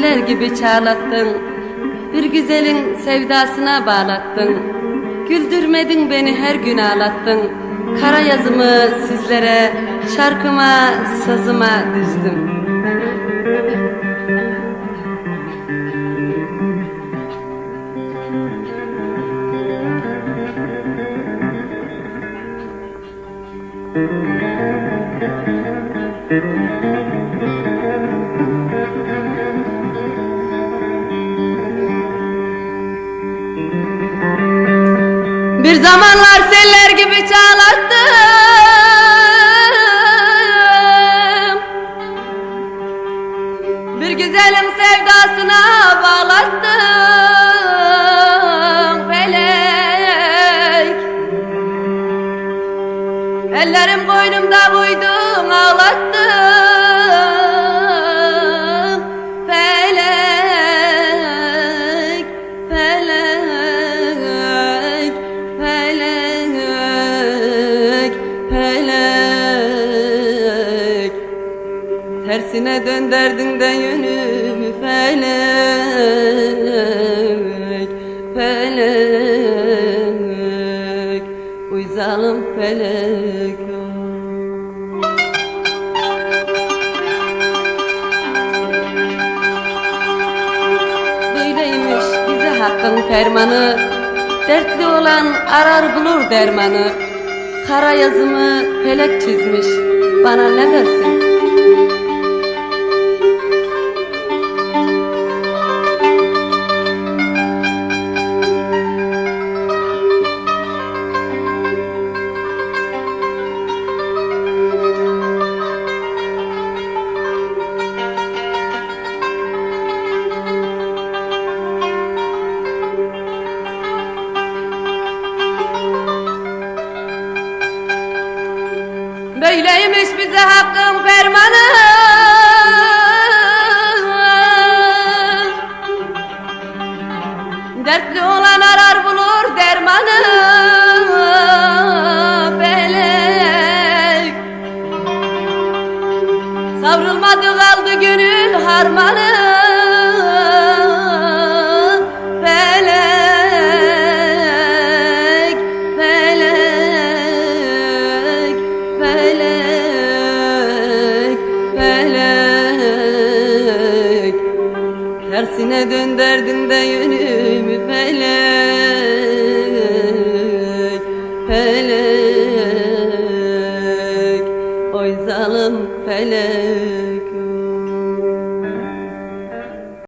seller gibi çağlattın. Bir güzelin sevdasına bağlattın. Güldürmedin beni her gün ağlattın. Kara yazımı sizlere Şarkıma, sazıma düzdüm Bir zamanlar seller gibi çağlattım. Bir güzelim sevdasına bağlattım. Felek. Ellerim koynumda buydum ağlattım felek, Tersine dönderdin de yönümü felek, felek. Uy zalim felek. Böyleymiş bize hakkın fermanı. Dertli olan arar bulur dermanı Kara yazımı felek çizmiş Bana ne dersin? Böyleymiş bize hakkın fermanı. Dertli olan arar bulur dermanı. Felek. Savrulmadı kaldı gönül harmanı Tersine dönderdin de yönümü felek, felek. Oy zalim felek